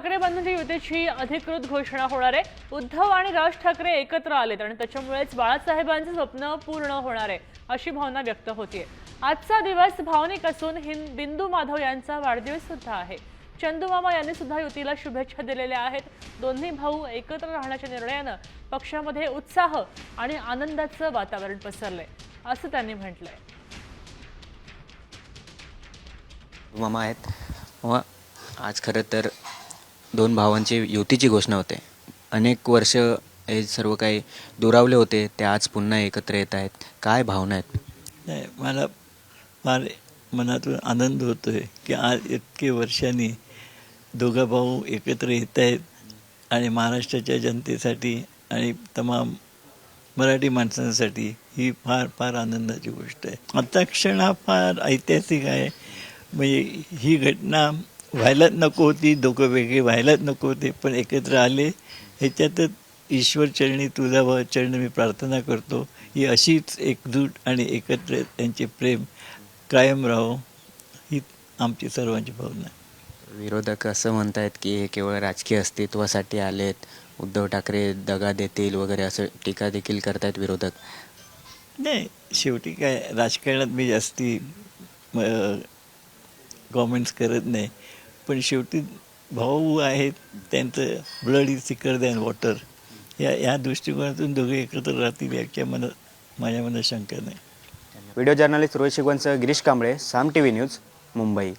ठाकरे बंधूंच्या युतीची अधिकृत घोषणा होणार आहे उद्धव आणि राज ठाकरे एकत्र आलेत आणि त्याच्यामुळेच बाळासाहेबांचं स्वप्न पूर्ण होणार आहे अशी भावना व्यक्त होतीये. आजचा दिवस भावनिक असून हिंद बिंदू माधव यांचा वाढदिवस सुद्धा आहे. चंदूमामा यांनी सुद्धा युतीला शुभेच्छा दिलेल्या आहेत. दोन्ही भाऊ एकत्र राहण्याच्या निर्णयानं पक्षामध्ये उत्साह आणि आनंदाचं वातावरण पसरलंय असं त्यांनी म्हटलंय. मामा आहेत. आज खरं तर दोन भावांची युतीची घोषणा होते. अनेक वर्ष हे सर्व काही दुरावले होते. ते आज पुन्हा एकत्र येत आहेत. काय भावना आहेत? नाही मला फार मनातून आनंद होतो आहे की आज इतके वर्षांनी दोघं भाऊ एकत्र येत आहेत आणि महाराष्ट्राच्या जनतेसाठी आणि तमाम मराठी माणसांसाठी ही फार फार आनंदाची गोष्ट आहे. आजचा क्षण हा फार ऐतिहासिक आहे. म्हणजे ही घटना व्हायलाच नको होती दोघं वेगळे व्हायलाच नको होते पण एकत्र आले. ह्याच्यातच ईश्वर चरणी तुझा चरणी मी प्रार्थना करतो. ही अशीच एकजूट आणि एकत्र त्यांचे प्रेम कायम राहो ही आमची सर्वांची भावना विरोधक असं म्हणतायत की हे केवळ राजकीय अस्तित्वासाठी आलेत. उद्धव ठाकरे दगा देतील वगैरे असं टीका देखील करतायत विरोधक. नाही शेवटी काय राजकारणात मी जास्ती कॉमेंट्स करत नाही. पण शेवटी भाऊ आहेत त्यांचं blood is thicker than water या या दृष्टिकोनातून दोघे एकत्र राहतील याच्या मनात माझ्या मनात शंका नाही. Video journalist Rohit शिगवंसह Girish Kamble Saam T V news Mumbai.